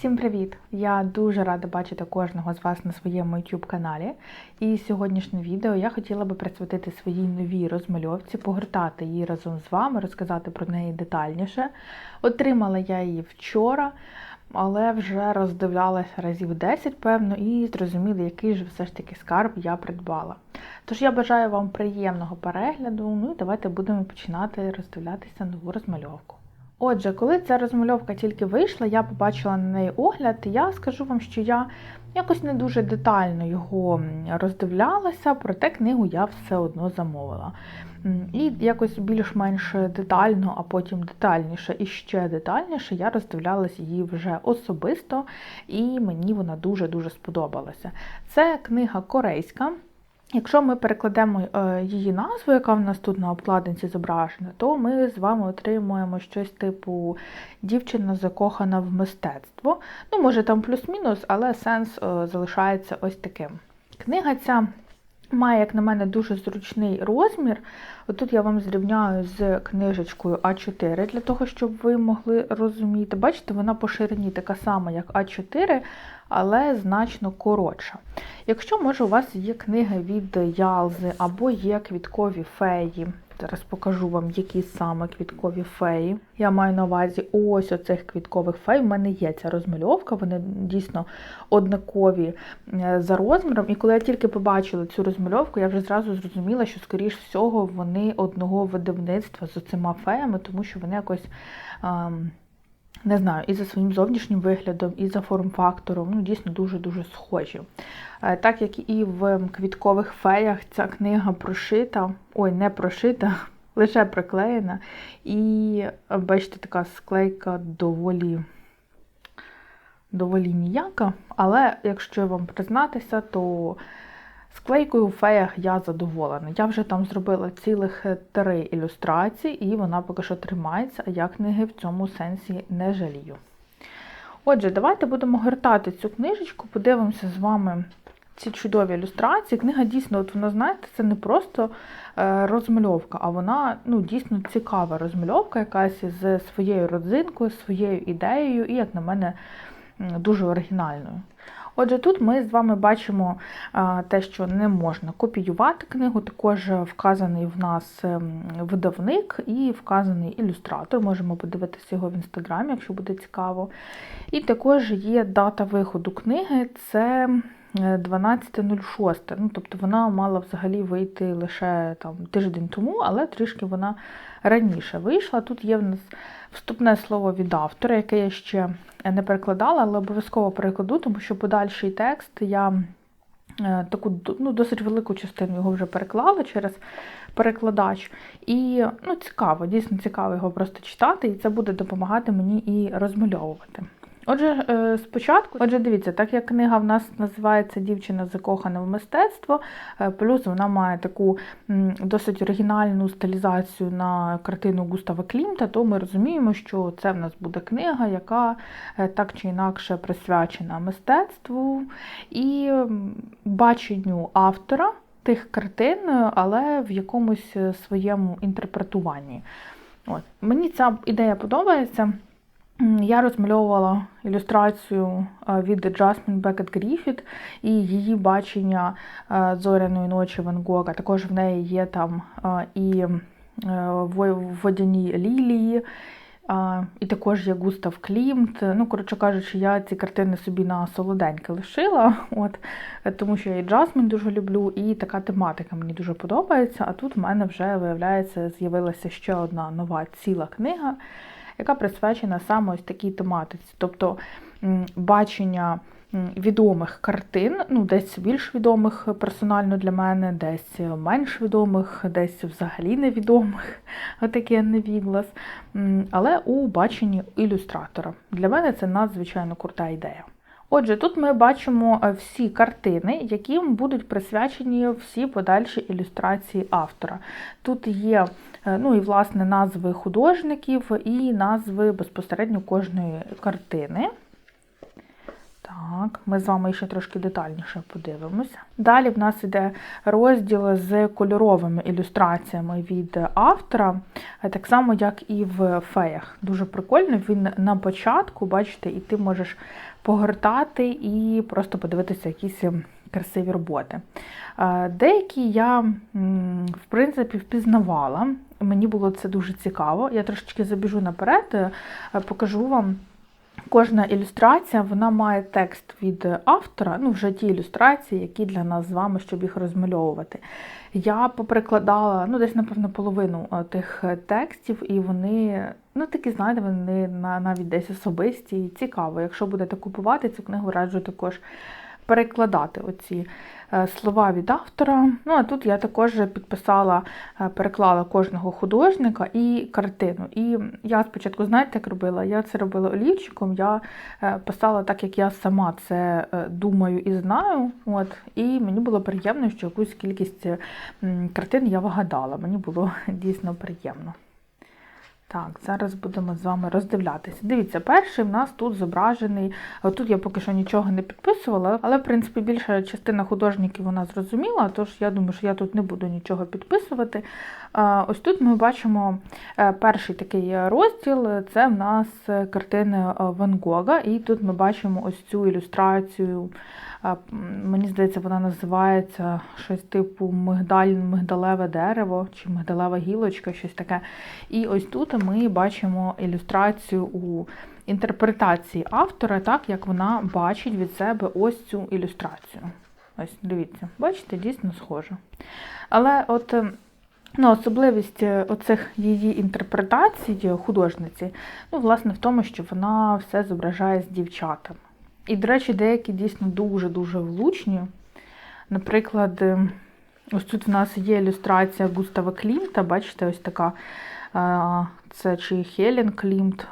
Всім привіт! Я дуже рада бачити кожного з вас на своєму YouTube каналі. І сьогоднішнє відео я хотіла би присвятити своїй новій розмальовці, погортати її разом з вами, розказати про неї детальніше. Отримала я її вчора, але вже роздивлялася разів 10, певно, і зрозуміла, який же все ж таки скарб я придбала. Тож я бажаю вам приємного перегляду. Ну і давайте будемо починати роздивлятися нову розмальовку. Отже, коли ця розмальовка тільки вийшла, я побачила на неї огляд, я скажу вам, що я якось не дуже детально його роздивлялася, проте книгу я все одно замовила. І якось більш-менш детально, а потім детальніше і ще детальніше я роздивлялася її вже особисто, і мені вона дуже-дуже сподобалася. Це книга корейська. Якщо ми перекладемо е, її назву, яка в нас тут на обкладинці зображена, то ми з вами отримуємо щось типу дівчина закохана в мистецтво. Ну, може там плюс-мінус, але сенс е, залишається ось таким. Книга ця має, як на мене, дуже зручний розмір. Отут я вам зрівняю з книжечкою А4, для того, щоб ви могли розуміти. Бачите, вона по ширині така сама, як А4, але значно коротша. Якщо, може, у вас є книги від Ялзи або є квіткові феї, зараз покажу вам, які саме квіткові феї. Я маю на увазі ось оцих квіткових фей. У мене є ця розмальовка, вони дійсно однакові е, за розміром. І коли я тільки побачила цю розмальовку, я вже зразу зрозуміла, що, скоріш всього, вони одного видавництва з оцима феями, тому що вони якось. Ем, не знаю, і за своїм зовнішнім виглядом, і за форм-фактором, ну, дійсно дуже-дуже схожі. Е, так як і в квіткових феях ця книга прошита, ой, не прошита, лише приклеєна. І, бачите, така склейка доволі доволі ніяка. Але якщо вам признатися, то Склейкою у феях я задоволена. Я вже там зробила цілих три ілюстрації, і вона поки що тримається, а я книги в цьому сенсі не жалію. Отже, давайте будемо гортати цю книжечку, подивимося з вами ці чудові ілюстрації. Книга дійсно, от вона, знаєте, це не просто е, розмальовка, а вона ну, дійсно цікава розмальовка, якась з своєю родзинкою, своєю ідеєю, і, як на мене, дуже оригінальною. Отже, тут ми з вами бачимо те, що не можна копіювати книгу, також вказаний в нас ем, видавник і вказаний ілюстратор. Можемо подивитися його в інстаграмі, якщо буде цікаво. І також є дата виходу книги це 12.06. Ну, Тобто вона мала взагалі вийти лише там, тиждень тому, але трішки вона раніше вийшла. Тут є в нас вступне слово від автора, яке я ще не перекладала, але обов'язково перекладу, тому що подальший текст я е, таку ну, досить велику частину його вже переклала через перекладач. І ну, цікаво, дійсно цікаво його просто читати, і це буде допомагати мені і розмальовувати. Отже, е, спочатку, отже, дивіться, так як книга в нас називається Дівчина закохана в мистецтво, е, плюс вона має таку досить оригінальну стилізацію на картину Густава Клімта, то ми розуміємо, що це в нас буде книга, яка е, так чи інакше присвячена мистецтву і баченню автора тих картин, але в якомусь своєму інтерпретуванні. От. Мені ця ідея подобається. Я розмальовувала ілюстрацію е, від Джасмін Бекет Гріфіт і її бачення е, зоряної ночі Ван Гога. Також в неї є там е, і водяні лілії, і також є Густав Клімт. Ну, коротше кажучи, я ці картини собі на солоденьке лишила, от, тому що я і Джасмін дуже люблю, і така тематика мені дуже подобається. А тут в мене вже, виявляється, з'явилася ще одна нова ціла книга яка присвячена саме ось такій тематиці, тобто бачення відомих картин, ну, десь більш відомих персонально для мене, десь менш відомих, десь взагалі невідомих, отакий невіглас, але у баченні ілюстратора. Для мене це надзвичайно крута ідея. Отже, тут ми бачимо е, всі картини, яким будуть присвячені всі подальші ілюстрації автора. Тут є е, ну і власне назви художників і назви безпосередньо кожної картини. Так, ми з вами ще трошки детальніше подивимося. Далі в нас йде розділ з кольоровими ілюстраціями від автора, так само, як і в феях. Дуже прикольно. Він на початку, бачите, і ти можеш погортати і просто подивитися якісь красиві роботи. Деякі я, в принципі, впізнавала. Мені було це дуже цікаво. Я трошечки забіжу наперед, е, покажу вам. Кожна ілюстрація вона має текст від автора, ну вже ті ілюстрації, які для нас з вами, щоб їх розмальовувати. Я поприкладала ну, десь, напевно, половину е, тих текстів, і вони, ну такі, знаєте, вони на- навіть десь особисті і цікаво. Якщо будете купувати цю книгу, раджу також перекладати оці е, слова від автора. Ну, а тут я також підписала, е, переклала кожного художника і картину. І я спочатку, знаєте, як робила? Я це робила олівчиком, я е, писала так, як я сама це думаю і знаю. От, і мені було приємно, що якусь кількість картин я вгадала. Мені було дійсно приємно. Так, зараз будемо з вами роздивлятися. Дивіться, перший в нас тут зображений. Тут я поки що нічого не підписувала, але в принципі більша частина художників вона зрозуміла, тож я думаю, що я тут не буду нічого підписувати. Ось тут ми бачимо е, перший такий розділ це в нас е, картини е, Ван Гога, і тут ми бачимо ось цю ілюстрацію. Мені здається, вона називається щось типу мигдаль, мигдалеве дерево чи мигдалева гілочка, щось таке. І ось тут ми бачимо ілюстрацію у інтерпретації автора, так як вона бачить від себе ось цю ілюстрацію. Ось, дивіться, бачите, дійсно схоже. Але от е, ну, особливість е, оцих її інтерпретацій е, художниці, ну, власне, в тому, що вона все зображає з дівчатами. І, до речі, деякі дійсно дуже-дуже влучні. Наприклад, е, ось тут в нас є ілюстрація Густава Клімта, бачите, ось така. е, Це чи Хелен Клімт,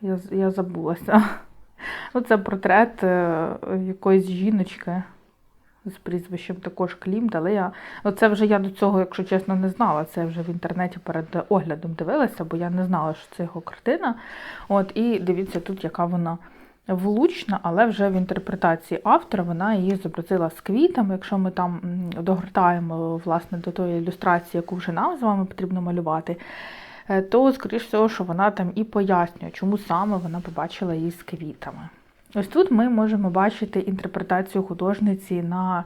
я, я забулася. Ну, це портрет е, якоїсь жіночки з прізвищем також Клімт, але я. Оце вже я до цього, якщо чесно, не знала. Це вже в інтернеті перед оглядом дивилася, бо я не знала, що це його картина. От, і дивіться, тут яка вона влучна, але вже в інтерпретації автора вона її зобразила з квітами. Якщо ми там догортаємо власне до тої ілюстрації, яку вже нам з вами потрібно малювати, е, то, скоріш всього, що вона там і пояснює, чому саме вона побачила її з квітами. Ось тут ми можемо бачити інтерпретацію художниці на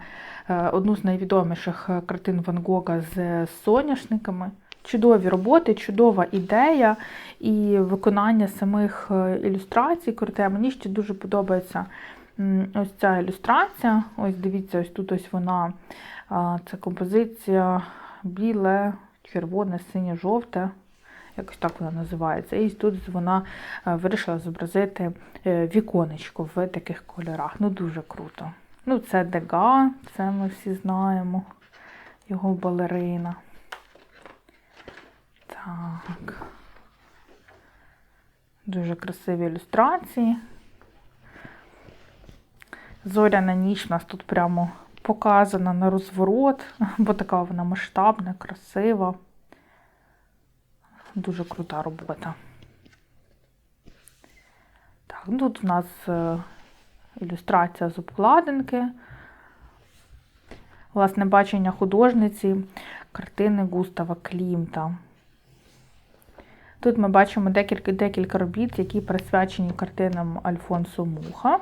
е, одну з найвідоміших е, картин Ван Гога з соняшниками. Чудові роботи, чудова ідея і виконання самих е, ілюстрацій круте. Мені ще дуже подобається ось ця ілюстрація. Ось дивіться, ось тут ось вона. Це композиція біле, червоне, синє, жовте. Якось так вона називається. І тут вона е, вирішила зобразити е, віконечко в таких кольорах. Ну, дуже круто. Ну, це Дега, це ми всі знаємо. Його балерина. Так. Дуже красиві ілюстрації. Зоряна ніч у нас тут прямо показана на розворот, бо така вона масштабна, красива. Дуже крута робота. Так, ну тут у нас е, ілюстрація з обкладинки. Власне, бачення художниці картини Густава Клімта. Тут ми бачимо декілька, декілька робіт, які присвячені картинам Альфонсо Муха.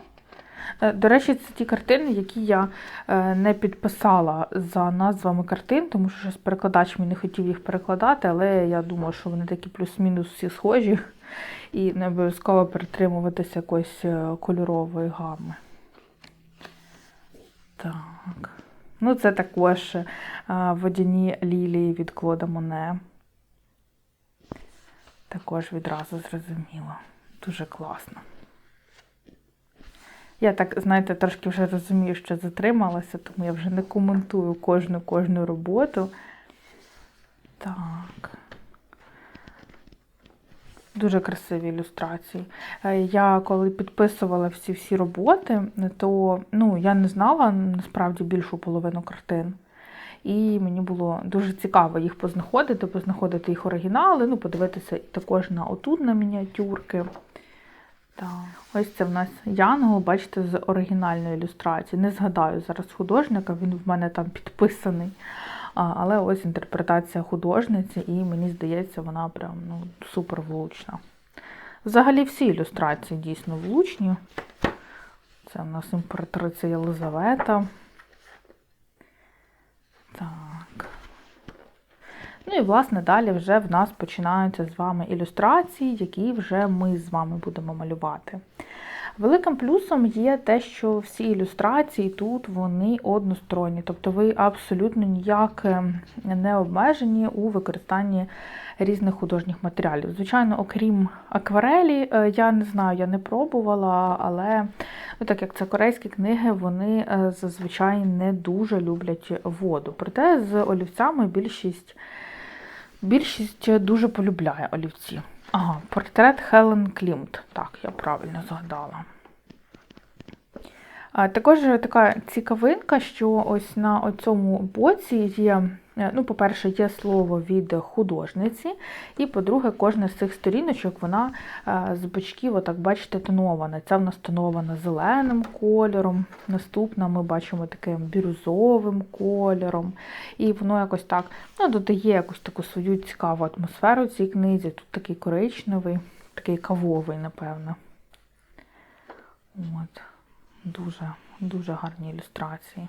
Е, До речі, це ті картини, які я е, не підписала за назвами картин, тому що щось перекладач мені не хотів їх перекладати, але я думаю, що вони такі плюс-мінус всі схожі, і не обов'язково перетримуватися якоїсь е, кольорової гами. Так. Ну, це також водяні лілії від Клода Моне. Також відразу зрозуміло. Дуже класно. Я так, знаєте, трошки вже розумію, що затрималася, тому я вже не коментую кожну кожну роботу. Так. Дуже красиві ілюстрації. Е, Я коли підписувала всі всі роботи, то ну, я не знала насправді більшу половину картин. І мені було дуже цікаво їх познаходити, познаходити їх оригінали, ну, подивитися також на отут на мініатюрки. Так. Ось це в нас Янгол, бачите, з оригінальної ілюстрації. Не згадаю зараз художника, він в мене там підписаний. Але ось інтерпретація художниці, і мені здається, вона прям ну, супер влучна. Взагалі всі ілюстрації дійсно влучні. Це в нас імператриця Єлизавета. Так. Ну і, власне, далі вже в нас починаються з вами ілюстрації, які вже ми з вами будемо малювати. Великим плюсом є те, що всі ілюстрації тут вони односторонні, тобто ви абсолютно ніяк не обмежені у використанні різних художніх матеріалів. Звичайно, окрім акварелі, е, я не знаю, я не пробувала, але ну, так як це корейські книги, вони е, зазвичай не дуже люблять воду. Проте з олівцями більшість. Більшість дуже полюбляє олівці. Ага, портрет Хелен Клімт. Так, я правильно згадала. Також така цікавинка, що ось на цьому боці є, ну, по-перше, є слово від художниці, і, по-друге, кожна з цих сторіночок, вона е, з бочків, отак, бачите, тонована. Ця в нас тонована зеленим кольором. Наступна ми бачимо таким бірюзовим кольором. І воно якось так ну, додає якусь таку свою цікаву атмосферу цій книзі. Тут такий коричневий, такий кавовий, напевно. От. Дуже, дуже гарні ілюстрації.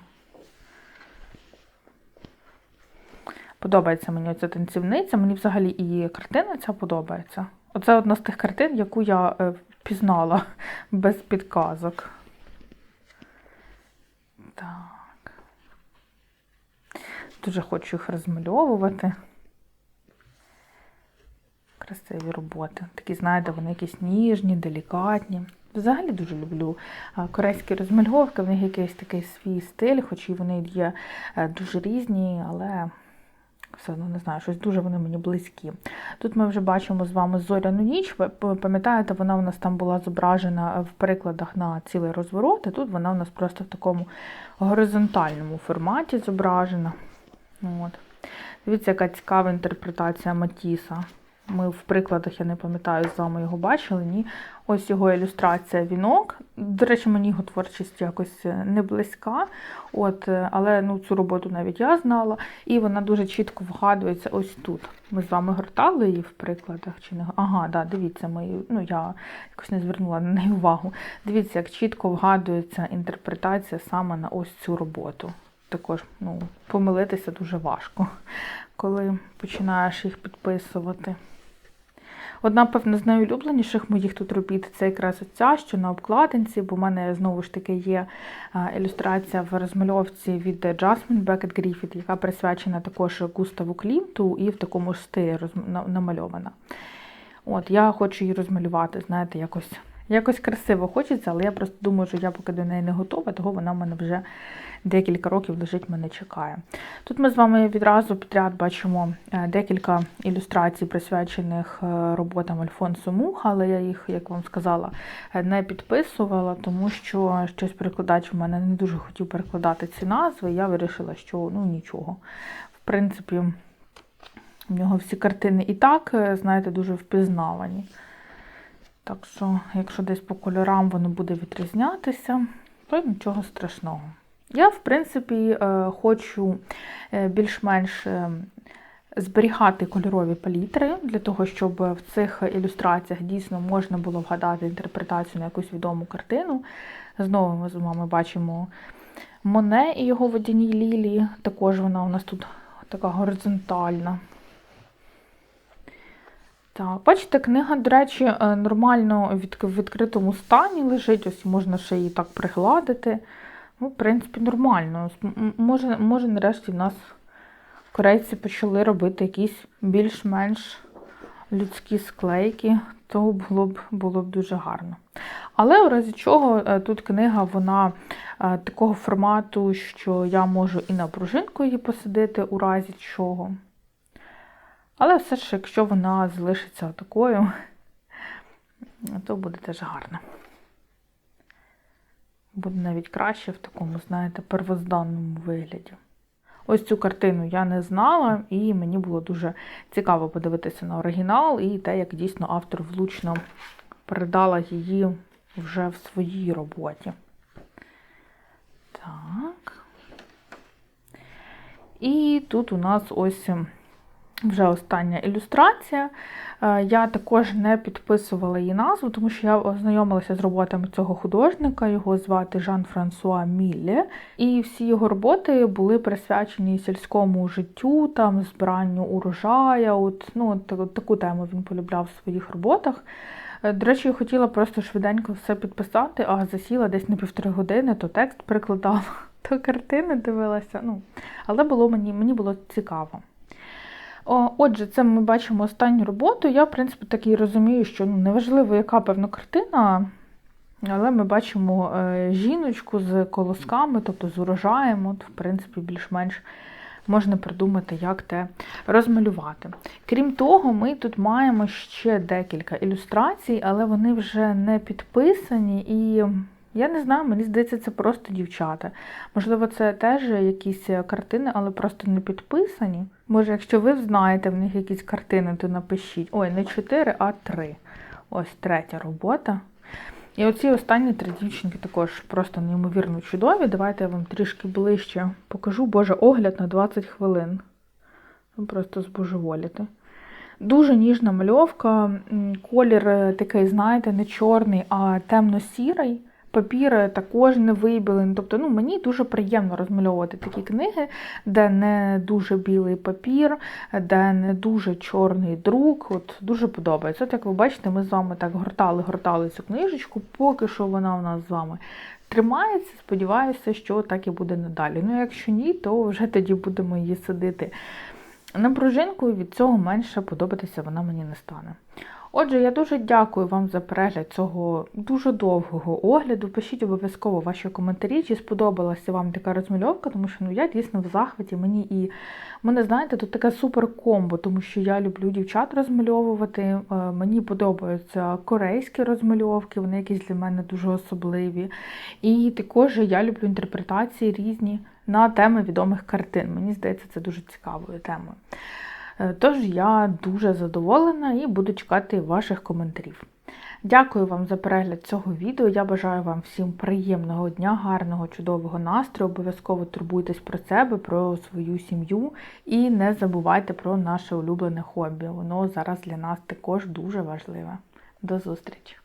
Подобається мені ця танцівниця, мені взагалі і картина ця подобається. Оце одна з тих картин, яку я е, впізнала без підказок. Так. Дуже хочу їх розмальовувати. Красиві роботи. Такі, знаєте, вони якісь ніжні, делікатні. Взагалі дуже люблю корейські розмальовки, в них якийсь такий свій стиль, хоч і вони є е, дуже різні, але все одно не знаю, щось дуже вони мені близькі. Тут ми вже бачимо з вами зоряну ніч. Ви пам'ятаєте, вона у нас там була зображена в перекладах на цілий розворот, і тут вона у нас просто в такому горизонтальному форматі зображена. От. Дивіться, яка цікава інтерпретація Матіса. Ми в прикладах, я не пам'ятаю, з вами його бачили. Ні. Ось його ілюстрація вінок. До речі, мені його творчість якось е, не близька, от, е, але ну, цю роботу навіть я знала. І вона дуже чітко вгадується ось тут. Ми з вами гортали її в прикладах. чи не? Ага, да, дивіться, ми, ну, я якось не звернула на неї увагу. Дивіться, як чітко вгадується інтерпретація саме на ось цю роботу. Також ну, помилитися дуже важко, коли починаєш їх підписувати. Одна, певно, з найулюбленіших моїх тут робіт це якраз оця, що на обкладинці, бо в мене знову ж таки є ілюстрація в розмальовці від Jasmine Beckett Griffith, яка присвячена також Густаву Клімту і в такому ж стилі намальована. От, Я хочу її розмалювати, знаєте, якось якось красиво хочеться, але я просто думаю, що я поки до неї не готова, того вона в мене вже декілька років лежить, мене чекає. Тут ми з вами відразу підряд бачимо е, декілька ілюстрацій, присвячених е, роботам Альфонсу Муха, але я їх, як вам сказала, е, не підписувала, тому що щось перекладач в мене не дуже хотів перекладати ці назви, я вирішила, що ну нічого. В принципі, в нього всі картини і так, знаєте, дуже впізнавані. Так що, якщо десь по кольорам воно буде відрізнятися, то нічого страшного. Я, в принципі, е, хочу е, більш-менш е, зберігати кольорові палітри, для того, щоб в цих ілюстраціях дійсно можна було вгадати інтерпретацію на якусь відому картину. Знову ми з вами бачимо Моне і його водяній лілії. Також вона у нас тут така горизонтальна. Так, бачите, книга, до речі, нормально в відкритому стані лежить, ось можна ще її так пригладити. Ну, в принципі, нормально. Може, може, нарешті в нас корейці почали робити якісь більш-менш людські склейки, то було б було б дуже гарно. Але у разі чого е, тут книга вона е, такого формату, що я можу і на пружинку її посадити, у разі чого. Але все ж, якщо вона залишиться такою, то буде теж гарно. Буде навіть краще в такому, знаєте, первозданному вигляді. Ось цю картину я не знала, і мені було дуже цікаво подивитися на оригінал і те, як дійсно автор влучно передала її вже в своїй роботі. Так. І тут у нас ось вже остання ілюстрація. Е, Я також не підписувала її назву, тому що я ознайомилася з роботами цього художника, його звати Жан-Франсуа Мілле. І всі його роботи були присвячені сільському життю, там, збиранню урожая. От, ну, таку тему він полюбляв в своїх роботах. Е, До речі, я хотіла просто швиденько все підписати, а засіла десь на півтори години, то текст прикладала, то картини дивилася. Ну, але було мені, мені було цікаво. О, Отже, це ми бачимо останню роботу. Я, в принципі, так і розумію, що ну, неважливо, яка певна картина, але ми бачимо е, жіночку з колосками, тобто з урожаєм. От, в принципі, більш-менш можна придумати, як те розмалювати. Крім того, ми тут маємо ще декілька ілюстрацій, але вони вже не підписані і. Я не знаю, мені здається, це просто дівчата. Можливо, це теж якісь картини, але просто не підписані. Може, якщо ви знаєте в них якісь картини, то напишіть. Ой, не 4, а 3. Ось третя робота. І оці останні три дівчинки також просто неймовірно чудові. Давайте я вам трішки ближче покажу. Боже, огляд на 20 хвилин. Просто збожеволіти. Дуже ніжна мальовка, колір е, такий, знаєте, не чорний, а темно-сірий. Папір також не вибілений. Тобто, ну, мені дуже приємно розмальовувати такі книги, де не дуже білий папір, де не дуже чорний друк. От дуже подобається. От як ви бачите, ми з вами так гортали-гортали цю книжечку, поки що вона у нас з вами тримається. Сподіваюся, що так і буде надалі. Ну, якщо ні, то вже тоді будемо її садити на пружинку, і від цього менше подобатися вона мені не стане. Отже, я дуже дякую вам за перегляд цього дуже довгого огляду. Пишіть обов'язково ваші коментарі, чи сподобалася вам така розмальовка, тому що ну, я дійсно в захваті. Мені і мене, знаєте, тут таке супер комбо, тому що я люблю дівчат розмальовувати. е, Мені подобаються корейські розмальовки, вони якісь для мене дуже особливі. І також я люблю інтерпретації різні на теми відомих картин. Мені здається, це дуже цікавою темою. Е, Тож я дуже задоволена і буду чекати ваших коментарів. Дякую вам за перегляд цього відео. Я бажаю вам всім приємного дня, гарного, чудового настрою. Обов'язково турбуйтесь про себе, про свою сім'ю і не забувайте про наше улюблене хобі. Воно зараз для нас також дуже важливе. До зустрічі!